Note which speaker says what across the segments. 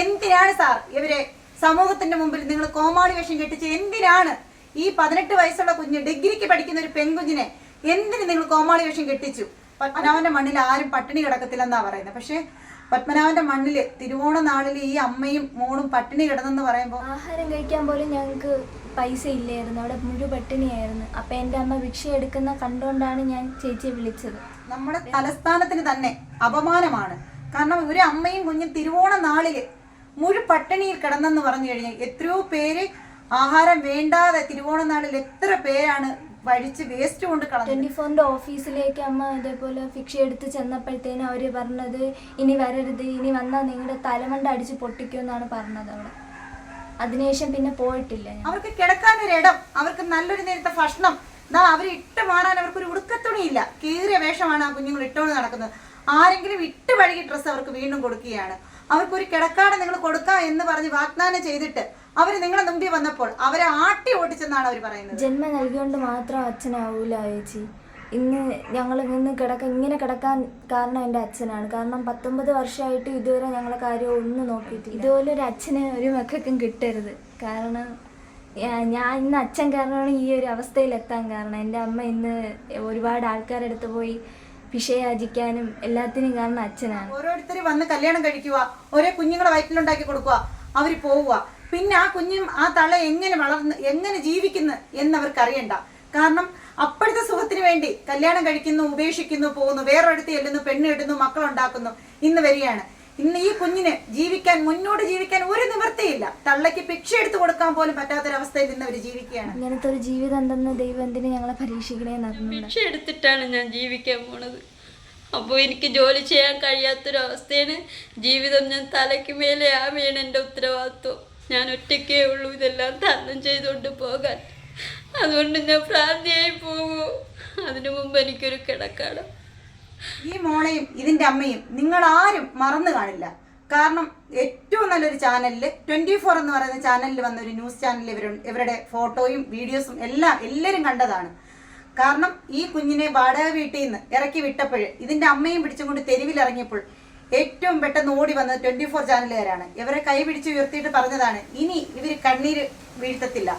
Speaker 1: എന്തിനാണ് സാർ ഇവരെ സമൂഹത്തിന്റെ മുമ്പിൽ നിങ്ങൾ കോമാളി വേഷം കെട്ടിച്ച് എന്തിനാണ് ഈ പതിനെട്ട് വയസ്സുള്ള കുഞ്ഞ് ഡിഗ്രിക്ക് പഠിക്കുന്ന ഒരു പെൺകുഞ്ഞിനെ എന്തിന് നിങ്ങൾ കോമാളി വേഷം കെട്ടിച്ചു? പത്മനാഭന്റെ മണ്ണിൽ ആരും പട്ടിണി കിടക്കത്തില്ലെന്നാ പറയുന്നത്. പക്ഷെ പത്മനാഭന്റെ മണ്ണിൽ തിരുവോണ നാളിൽ ഈ അമ്മയും മോളും പട്ടിണി കിടന്നെന്ന് പറയുമ്പോൾ
Speaker 2: ആഹാരം കഴിക്കാൻ പോലും ഞങ്ങൾക്ക് പൈസ ഇല്ലായിരുന്നു. അവിടെ മുഴു പട്ടിണിയായിരുന്നു. അപ്പൊ എന്റെ അമ്മ ഭിക്ഷ എടുക്കുന്ന കണ്ടുകൊണ്ടാണ് ഞാൻ ചേച്ചിയെ വിളിച്ചത്.
Speaker 1: നമ്മുടെ തലസ്ഥാനത്തിന് തന്നെ അപമാനമാണ്. കാരണം ഒരു അമ്മയും കുഞ്ഞും തിരുവോണ നാളിൽ മുഴു പട്ടിണിയിൽ കിടന്നെന്ന് പറഞ്ഞു കഴിഞ്ഞാൽ എത്രയോ പേര് ആഹാരം വേണ്ടാതെ തിരുവോണനാളിൽ എത്ര പേരാണ് വഴിച്ച് വേസ്റ്റ് കൊണ്ട് കളഞ്ഞത്?
Speaker 2: ട്വന്റി ഫോറിന്റെ ഓഫീസിലേക്ക് അമ്മ ഇതേപോലെ ഭിക്ഷ എടുത്ത് ചെന്നപ്പോഴത്തേനും അവർ പറഞ്ഞത് ഇനി വരരുത് ഇനി വന്നാൽ നിങ്ങളുടെ തലമണ്ട അടിച്ച് പൊട്ടിക്കുമെന്നാണ് പറഞ്ഞത് അവിടെ. അതിനുശേഷം പിന്നെ പോയിട്ടില്ല
Speaker 1: അവർക്ക് കിടക്കാൻ ഒരു ഇടം അവർക്ക് നല്ലൊരു നേരത്തെ ഭക്ഷണം. എന്നാ അവർ ഇട്ട് മാറാൻ അവർക്ക് ഒരു ഉടുക്കത്തുണിയില്ല. കീറിയ വേഷമാണ് ആ കുഞ്ഞുങ്ങൾ ഇട്ടുകൊണ്ട് നടക്കുന്നത്. ആരെങ്കിലും ഇട്ട് വഴുകി ഡ്രസ്സ് അവർക്ക് വീണ്ടും കൊടുക്കുകയാണ്. അവർക്കൊരു കിടക്കാട് നിങ്ങൾ കൊടുക്കാം എന്ന് പറഞ്ഞ് വാഗ്ദാനം ചെയ്തിട്ട് അവർ നിങ്ങളെ മുമ്പിൽ വന്നപ്പോൾ അവരെ ആട്ടി ഓടിച്ചെന്നാണ് അവർ പറയുന്നത്.
Speaker 2: ജന്മം നൽകിയോണ്ട് മാത്രം അച്ഛനാവൂല ചേച്ചി ഇന്ന് ഞങ്ങൾ നിന്ന് കിടക്ക ഇങ്ങനെ കിടക്കാൻ കാരണം എന്റെ അച്ഛനാണ്. കാരണം പത്തൊമ്പത് വർഷമായിട്ട് ഇതുവരെ ഞങ്ങളെ കാര്യം ഒന്നും നോക്കിയിട്ട് ഇതുപോലെ ഒരു അച്ഛന് ഒരു മക്കൾക്കും കിട്ടരുത്. കാരണം ഞാൻ ഇന്ന് അച്ഛൻ കാരണമാണ് ഈ ഒരു അവസ്ഥയിലെത്താൻ കാരണം. എന്റെ അമ്മ ഇന്ന് ഒരുപാട് ആൾക്കാരെടുത്ത് പോയി ഭിഷയാചിക്കാനും എല്ലാത്തിനും കാരണം അച്ഛനാണ്.
Speaker 1: ഓരോരുത്തർ വന്ന് കല്യാണം കഴിക്കുക ഓരോ കുഞ്ഞുങ്ങളെ വയറ്റിലുണ്ടാക്കി കൊടുക്കുക അവർ പോവുക പിന്നെ ആ കുഞ്ഞും ആ തള എങ്ങനെ വളർന്ന് എങ്ങനെ ജീവിക്കുന്നു എന്നവർക്ക് അറിയണ്ട കാരണം അപ്പോഴത്തെ സുഖത്തിന് വേണ്ടി കല്യാണം കഴിക്കുന്നു ഉപേക്ഷിക്കുന്നു പോകുന്നു വേറൊരിടത്ത് ചെല്ലുന്നു പെണ്ണ് കെട്ടുന്നു മക്കളുണ്ടാക്കുന്നു ഇന്ന് വരികയാണ്. ഇന്ന് ഈ കുഞ്ഞിന് ജീവിക്കാൻ മുന്നോട്ട് ജീവിക്കാൻ ഒരു നിവൃത്തിയില്ല. തള്ളയ്ക്ക് ഭിക്ഷ എടുത്തു കൊടുക്കാൻ പോലും പറ്റാത്തൊരവസ്ഥയിൽ ഇന്ന് അവർ ജീവിക്കുകയാണ്.
Speaker 2: ഇങ്ങനത്തെ ഒരു ജീവിതം എന്തെന്ന് ദൈവം എന്തിനു ഞങ്ങളെ പരീക്ഷിക്കണേ
Speaker 3: ഭിക്ഷ എടുത്തിട്ടാണ് ഞാൻ ജീവിക്കാൻ പോണത്. അപ്പോൾ എനിക്ക് ജോലി ചെയ്യാൻ കഴിയാത്തൊരവസ്ഥയാണ് ജീവിതം. ഞാൻ തലയ്ക്ക് മേലെ ആ വീണ് എന്റെ ഉത്തരവാദിത്വം. ഞാൻ ഒറ്റയ്ക്കേ ഉള്ളൂ. ഇതെല്ലാം തരണം ചെയ്തുകൊണ്ട് പോകാൻ. അതുകൊണ്ട് ഞാൻ പ്രാന്തിയായി പോകൂ. അതിനു മുമ്പ് എനിക്കൊരു കിടക്കാണ്
Speaker 1: ഈ മോളെയും ഇതിന്റെ അമ്മയും നിങ്ങൾ ആരും മറന്നു കാണില്ല. കാരണം ഏറ്റവും നല്ലൊരു ചാനലിൽ ട്വന്റി ഫോർ എന്ന് പറയുന്ന ചാനലിൽ വന്ന ഒരു ന്യൂസ് ചാനലിൽ ഇവർ ഇവരുടെ ഫോട്ടോയും വീഡിയോസും എല്ലാം എല്ലാവരും കണ്ടതാണ്. കാരണം ഈ കുഞ്ഞിനെ വാടക വീട്ടിൽ നിന്ന് ഇറക്കി വിട്ടപ്പോൾ ഇതിന്റെ അമ്മയും പിടിച്ചുകൊണ്ട് തെരുവിലിറങ്ങിയപ്പോൾ ഏറ്റവും പെട്ടെന്ന് ഓടി വന്നത് ട്വന്റി ഫോർ ചാനലുകാരാണ്. ഇവരെ കൈ പിടിച്ച് ഉയർത്തിയിട്ട് പറഞ്ഞതാണ് ഇനി ഇവർ കണ്ണീര് വീഴ്ത്തത്തില്ല.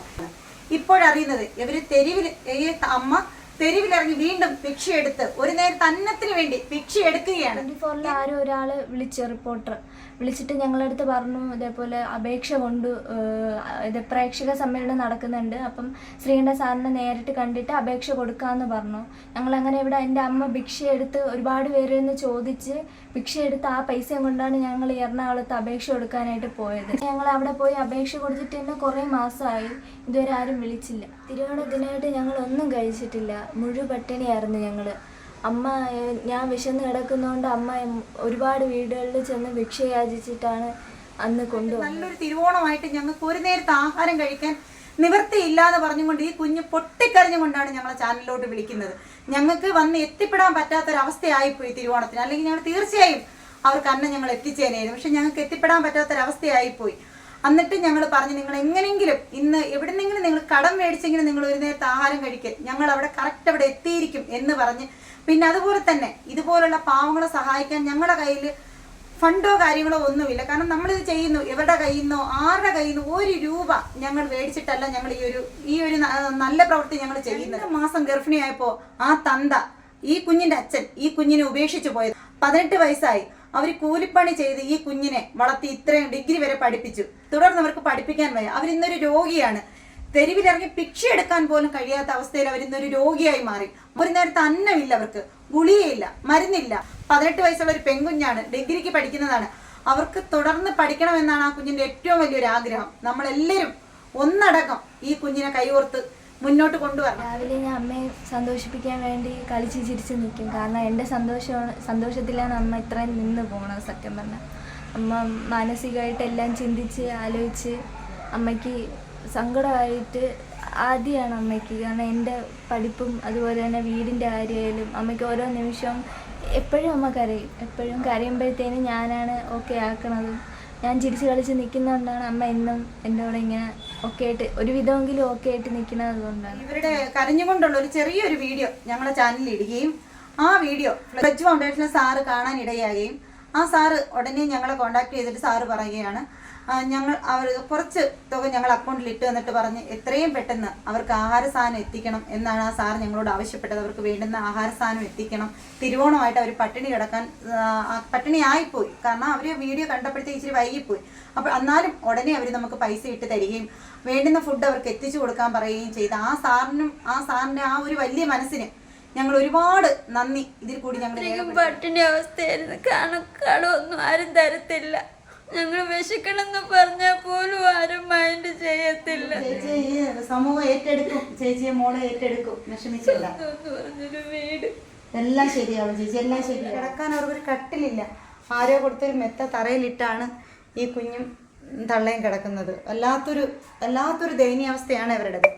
Speaker 1: ഇപ്പോഴറിയുന്നത് ഇവർ തെരുവിൽ ഈ അമ്മ തെരുവിലിറങ്ങി വീണ്ടും ഭിക്ഷയെടുത്ത് ഒരു നേരം തന്നത്തിന് വേണ്ടി ഭിക്ഷ എടുക്കുകയാണ്
Speaker 2: ട്വന്റി ഫോറിൽ ആരും ഒരാൾ വിളിച്ച് റിപ്പോർട്ടർ. വിളിച്ചിട്ട് ഞങ്ങളടുത്ത് പറഞ്ഞു ഇതേപോലെ അപേക്ഷ കൊണ്ട് ഇത് പ്രേക്ഷക സമ്മേളനം നടക്കുന്നുണ്ട്. അപ്പം ശ്രീകണ്ഠ സാറിനെ നേരിട്ട് കണ്ടിട്ട് അപേക്ഷ കൊടുക്കാമെന്ന് പറഞ്ഞു. ഞങ്ങൾ അങ്ങനെ ഇവിടെ എന്റെ അമ്മ ഭിക്ഷ എടുത്ത് ഒരുപാട് പേരിൽ നിന്ന് ചോദിച്ച് ഭിക്ഷ എടുത്ത് ആ പൈസയും കൊണ്ടാണ് ഞങ്ങൾ എറണാകുളത്ത് അപേക്ഷ കൊടുക്കാനായിട്ട് പോയത്. ഞങ്ങൾ അവിടെ പോയി അപേക്ഷ കൊടുത്തിട്ട് തന്നെ കുറേ മാസമായി. ഇതുവരെ ആരും വിളിച്ചില്ല. തിരുവോണത്തിനായിട്ട് ഞങ്ങൾ ഒന്നും കഴിച്ചിട്ടില്ല. മുഴു പട്ടിണിയായിരുന്നു ഞങ്ങൾ അമ്മ ഞാൻ വിശന്ന് കിടക്കുന്നതുകൊണ്ട് അമ്മ ഒരുപാട് വീടുകളിൽ ചെന്ന് ഭിക്ഷ യാചിച്ചിട്ടാണ് അന്ന് കൊണ്ടുപോകുന്നത്
Speaker 1: നല്ലൊരു തിരുവോണമായിട്ട് ഞങ്ങൾക്ക് ഒരു നേരത്തെ ആഹാരം കഴിക്കാൻ നിവൃത്തിയില്ലാതെ പറഞ്ഞുകൊണ്ട് ഈ കുഞ്ഞ് പൊട്ടിക്കരഞ്ഞുകൊണ്ടാണ് ഞങ്ങളെ ചാനലിലോട്ട് വിളിക്കുന്നത്. ഞങ്ങൾക്ക് വന്ന് എത്തിപ്പെടാൻ പറ്റാത്തൊരവസ്ഥയായിപ്പോയി തിരുവോണത്തിന്. അല്ലെങ്കിൽ ഞങ്ങൾ തീർച്ചയായും അവർക്ക് അന്ന് ഞങ്ങൾ എത്തിച്ചേനായിരുന്നു പക്ഷെ ഞങ്ങൾക്ക് എത്തിപ്പെടാൻ പറ്റാത്തൊരവസ്ഥയായിപ്പോയി. എന്നിട്ട് ഞങ്ങൾ പറഞ്ഞു നിങ്ങൾ എങ്ങനെങ്കിലും ഇന്ന് എവിടെന്നെങ്കിലും നിങ്ങൾ കടം മേടിച്ചെങ്കിലും നിങ്ങൾ ഒരു നേരത്തെ ആഹാരം കഴിക്കുക ഞങ്ങൾ അവിടെ കറക്റ്റ് അവിടെ എത്തിയിരിക്കും എന്ന് പറഞ്ഞ്. പിന്നെ അതുപോലെ തന്നെ ഇതുപോലുള്ള പാവങ്ങളെ സഹായിക്കാൻ ഞങ്ങളുടെ കയ്യിൽ ഫണ്ടോ കാര്യങ്ങളോ ഒന്നുമില്ല. കാരണം നമ്മളിത് ചെയ്യുന്നു ഇവരുടെ കയ്യിൽ നിന്നോ ആരുടെ കയ്യിൽ നിന്നോ ഒരു രൂപ ഞങ്ങൾ മേടിച്ചിട്ടല്ല ഞങ്ങൾ ഈ ഒരു ഈ ഒരു നല്ല പ്രവൃത്തി ഞങ്ങൾ ചെയ്യുന്നത്. മാസം ഗർഭിണിയായപ്പോൾ ആ തന്ത ഈ കുഞ്ഞിന്റെ അച്ഛൻ ഈ കുഞ്ഞിനെ ഉപേക്ഷിച്ചു പോയത്. പതിനെട്ട് വയസ്സായി. അവർ കൂലിപ്പണി ചെയ്ത് ഈ കുഞ്ഞിനെ വളർത്തി ഇത്രയും ഡിഗ്രി വരെ പഠിപ്പിച്ചു. തുടർന്ന് അവർക്ക് പഠിപ്പിക്കാൻ വയ്യ. അവരിന്നൊരു രോഗിയാണ്. തെരുവിലിറങ്ങി ഭിക്ഷ എടുക്കാൻ പോലും കഴിയാത്ത അവസ്ഥയിൽ അവർ ഇന്നൊരു രോഗിയായി മാറി. ഒരു നേരത്തെ അന്നമില്ല അവർക്ക്. ഗുളികയില്ല മരുന്നില്ല. പതിനെട്ട് വയസ്സുള്ള ഒരു പെൺകുഞ്ഞാണ് ഡിഗ്രിക്ക് പഠിക്കുന്നതാണ്. അവർക്ക് തുടർന്ന് പഠിക്കണമെന്നാണ് ആ കുഞ്ഞിന്റെ ഏറ്റവും വലിയൊരു ആഗ്രഹം. നമ്മളെല്ലാവരും ഒന്നടക്കം ഈ കുഞ്ഞിനെ കൈകോർത്ത് മുന്നോട്ട് കൊണ്ടുവരണം.
Speaker 2: രാവിലെ ഞാൻ അമ്മയെ സന്തോഷിപ്പിക്കാൻ വേണ്ടി കളിച്ച് ചിരിച്ച് നിൽക്കും. കാരണം എന്റെ സന്തോഷമാണ് സന്തോഷത്തിലാണ് അമ്മ ഇത്രയും നിന്ന് പോകണം സത്യം പറഞ്ഞാൽ അമ്മ മാനസികമായിട്ട് എല്ലാം ചിന്തിച്ച് ആലോചിച്ച് അമ്മയ്ക്ക് സങ്കടമായിട്ട് ആദ്യമാണ് അമ്മയ്ക്ക്. കാരണം എന്റെ പഠിപ്പും അതുപോലെ തന്നെ വീടിന്റെ കാര്യമായാലും അമ്മയ്ക്ക് ഓരോ നിമിഷവും എപ്പോഴും അമ്മ കരയും. എപ്പോഴും കരയുമ്പോഴത്തേനും ഞാനാണ് ഓക്കെ ആക്കണതും. ഞാൻ ചിരിച്ച് കളിച്ച് നിൽക്കുന്നതുകൊണ്ടാണ് അമ്മ എന്നും എന്റെ കൂടെ ഇങ്ങനെ ഒക്കെ ആയിട്ട് ഒരു വിധമെങ്കിലും ഒക്കെ ആയിട്ട് നിൽക്കുന്നത് കൊണ്ടാണ്
Speaker 1: ഇവരുടെ കരഞ്ഞുകൊണ്ടുള്ള ഒരു ചെറിയൊരു വീഡിയോ ഞങ്ങളുടെ ചാനലിൽ ഇടുകയും ആ വീഡിയോ ഫ്ലജ് ഫൗണ്ടേഷനിലെ സാറ് കാണാൻ ഇടയാകുകയും ആ സാറ് ഉടനെ ഞങ്ങളെ കോണ്ടാക്ട് ചെയ്തിട്ട് സാറ് പറയുകയാണ് ഞങ്ങൾ അവർ കുറച്ച് തുക ഞങ്ങൾ അക്കൗണ്ടിൽ ഇട്ട് തന്നിട്ട് പറഞ്ഞ് എത്രയും പെട്ടെന്ന് അവർക്ക് ആഹാര സാധനം എത്തിക്കണം എന്നാണ് ആ സാർ ഞങ്ങളോട് ആവശ്യപ്പെട്ടത്. അവർക്ക് വേണ്ടുന്ന ആഹാര സാധനം എത്തിക്കണം. തിരുവോണമായിട്ട് അവർ പട്ടിണി കിടക്കാൻ പട്ടിണി ആയിപ്പോയി. കാരണം അവർ വീഡിയോ കണ്ടപ്പോഴത്തേക്ക് ഇച്ചിരി വൈകിപ്പോയി. അപ്പോൾ എന്നാലും ഉടനെ അവർ നമുക്ക് പൈസ ഇട്ട് തരികയും വേണ്ടുന്ന ഫുഡ് അവർക്ക് എത്തിച്ചു കൊടുക്കാൻ പറയുകയും ചെയ്ത് ആ സാറിനും ആ സാറിന്റെ ആ ഒരു വലിയ മനസ്സിന് ഞങ്ങൾ ഒരുപാട് നന്ദി. ഇതിൽ കൂടി ഞങ്ങൾ
Speaker 3: പട്ടിണി അവസ്ഥയായിരുന്നു. കണക്കാളും ഒന്നും ആരും തരത്തില്ല. ഞങ്ങൾ വിശക്കണമെന്ന് പറഞ്ഞാൽ പോലും ആരും മൈൻഡ് ചെയ്യത്തില്ല.
Speaker 1: ചേച്ചി സമൂഹം ഏറ്റെടുക്കും. ചേച്ചിയെ മോളെ ഏറ്റെടുക്കും. വിഷമിച്ചില്ല.
Speaker 3: പറഞ്ഞൊരു വീട്.
Speaker 1: എല്ലാം ശരിയാവും ചേച്ചി. എല്ലാം ശരി കിടക്കാൻ അവർക്കൊരു കട്ടിലില്ല. ആരോ കൊടുത്തൊരു മെത്ത തറയിലിട്ടാണ് ഈ കുഞ്ഞും തള്ളയും കിടക്കുന്നത്. വല്ലാത്തൊരു വല്ലാത്തൊരു ദയനീയാവസ്ഥയാണ് അവരുടേത്